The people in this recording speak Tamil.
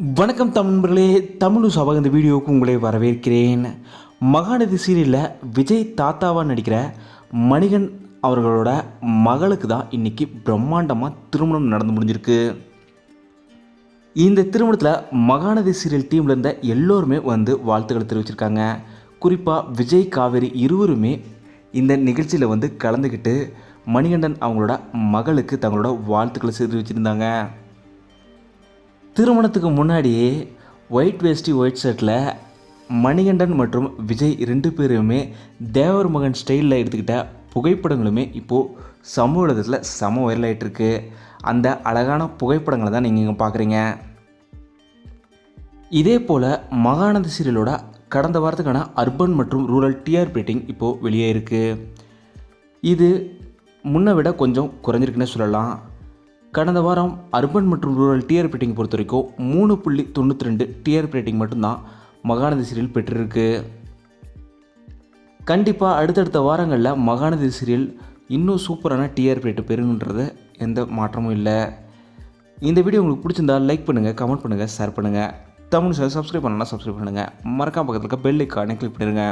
வணக்கம் தமிழர்களே தமிழு சபக இந்த வீடியோவுக்கு உங்களை வரவேற்கிறேன். மகாநதி சீரியலில் விஜய் தாத்தாவாக நடிக்கிற மணிகன் அவர்களோட மகளுக்கு தான் இன்னைக்கு பிரம்மாண்டமாக திருமணம் நடந்து முடிஞ்சிருக்கு. இந்த திருமணத்தில் மகாநதி சீரியல் டீமில் இருந்த எல்லோருமே வந்து வாழ்த்துக்களை தெரிவிச்சிருக்காங்க. குறிப்பாக விஜய் காவேரி இருவருமே இந்த நிகழ்ச்சியில் வந்து கலந்துக்கிட்டு மணிகண்டன் அவங்களோட மகளுக்கு தங்களோட வாழ்த்துக்களை தெரிவிச்சிருந்தாங்க. திருமணத்துக்கு முன்னாடியே ஒயிட் வேஷ்டி ஒயிட் ஷர்ட்டில் மணிகண்டன் மற்றும் விஜய் ரெண்டு பேருமே தேவர் மகன் ஸ்டைலில் எடுத்துக்கிட்ட புகைப்படங்களுமே இப்போது சமூக உலகத்தில் சம வைரல் ஆயிட்டுருக்கு. அந்த அழகான புகைப்படங்களை தான் நீங்கள் இங்கே பார்க்குறீங்க இதே போல் மகானந்த சீரியலோட கடந்த வாரத்துக்கான அர்பன் மற்றும் ரூரல் டிஆர் ரேட்டிங் இப்போது வெளியே இருக்குது இது முன்னை விட கொஞ்சம் குறைஞ்சிருக்குன்னே சொல்லலாம். கடந்த வாரம் அர்பன் மற்றும் ரூரல் டிஆர் ரேட்டிங் பொறுத்த வரைக்கும் மூணு புள்ளி தொண்ணூற்றி ரெண்டு டிஆர் ரேட்டிங் மட்டும்தான் மகாநதி சீரியல் பெற்றிருக்கு. கண்டிப்பாக அடுத்தடுத்த வாரங்களில் மகாநதி சீரியல் இன்னும் சூப்பரான டிஆர் ரேட்டு பெறுங்கன்றது எந்த மாற்றமும் இல்லை. இந்த வீடியோ உங்களுக்கு பிடிச்சிருந்தா லைக் பண்ணுங்கள் கமெண்ட் பண்ணுங்கள் ஷேர் பண்ணுங்கள் தமிழ் சார் சப்ஸ்கிரைப் பண்ணலாம் சப்ஸ்கிரைப் பண்ணுங்கள் மறக்காம பக்கத்தில் இருக்க பெல் ஐக்கானே கிளிக் பண்ணிடுங்க